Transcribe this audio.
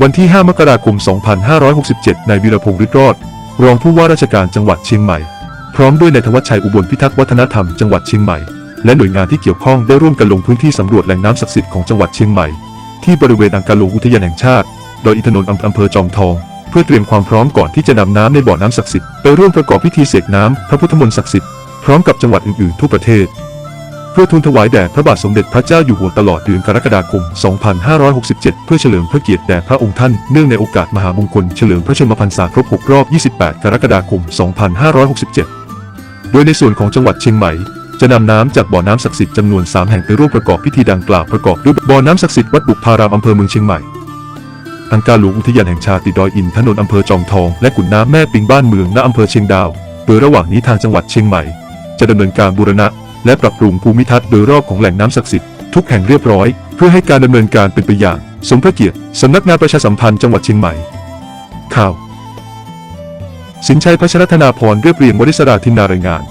วันที่ 5 มกราคม 2567 นายวีรพงษ์ฤทธิ์รอด รองผู้ว่าราชการจังหวัดเชียงใหม่ พร้อมด้วยนายธวัชชัยอุบลพิทักษ์วัฒนธรรมจังหวัดเชียงใหม่ และหน่วยงานที่เกี่ยวข้องได้ร่วมกันลงพื้นที่สำรวจแหล่งน้ำศักดิ์สิทธิ์ของจังหวัดเชียงใหม่ ที่บริเวณอังกาลงอุทยานแห่งชาติ โดยอินทนนท์อำอำเภอจอมทอง เพื่อเตรียมความพร้อมก่อนที่จะนำน้ำในบ่อน้ำศักดิ์สิทธิ์ไปร่วมประกอบพิธีเสกน้ำพระพุทธมนต์ศักดิ์สิทธิ์พร้อมกับจังหวัดอื่นๆทั่วประเทศ เพื่อทูลถวายแด่พระบาทสมเด็จพระเจ้าอยู่หัวตลอดเดือนกรกฎาคม 2567 เพื่อเฉลิมพระเกียรติแด่พระองค์ท่านเนื่องในโอกาสมหามงคลเฉลิมพระชนมพรรษาครบ 6 รอบ 28 กรกฎาคม 2567 โดยในส่วนของจังหวัดเชียงใหม่จะนำน้ำจากบ่อน้ำศักดิ์สิทธิ์จำนวน 3 แห่งไปร่วมประกอบพิธีดังกล่าวประกอบด้วยบ่อน้ำศักดิ์สิทธิ์วัดบุกพารามอำเภอเมืองเชียงใหม่อังการหลวงอุทยานแห่งชาติดดอยอินทนนท์อำเภอจอมทองและขุนน้ำแม่ปิงบ้านเมืองณอำเภอเชียงดาว โดยระหว่างนี้ทางจังหวัดเชียงใหม่ จะดำเนินการบูรณะ และปรับปรุงภูมิทัศน์โดยรอบของแหล่งน้ำศักดิ์สิทธิ์ทุกแห่งเรียบร้อย เพื่อให้การดำเนินการเป็นไปอย่าง สมพระเกียรติสำนักงานประชาสัมพันธ์จังหวัดเชียงใหม่ ข่าว สินชัยพัชรธนาพรเรียบเรียงวริศราธินนารายงาน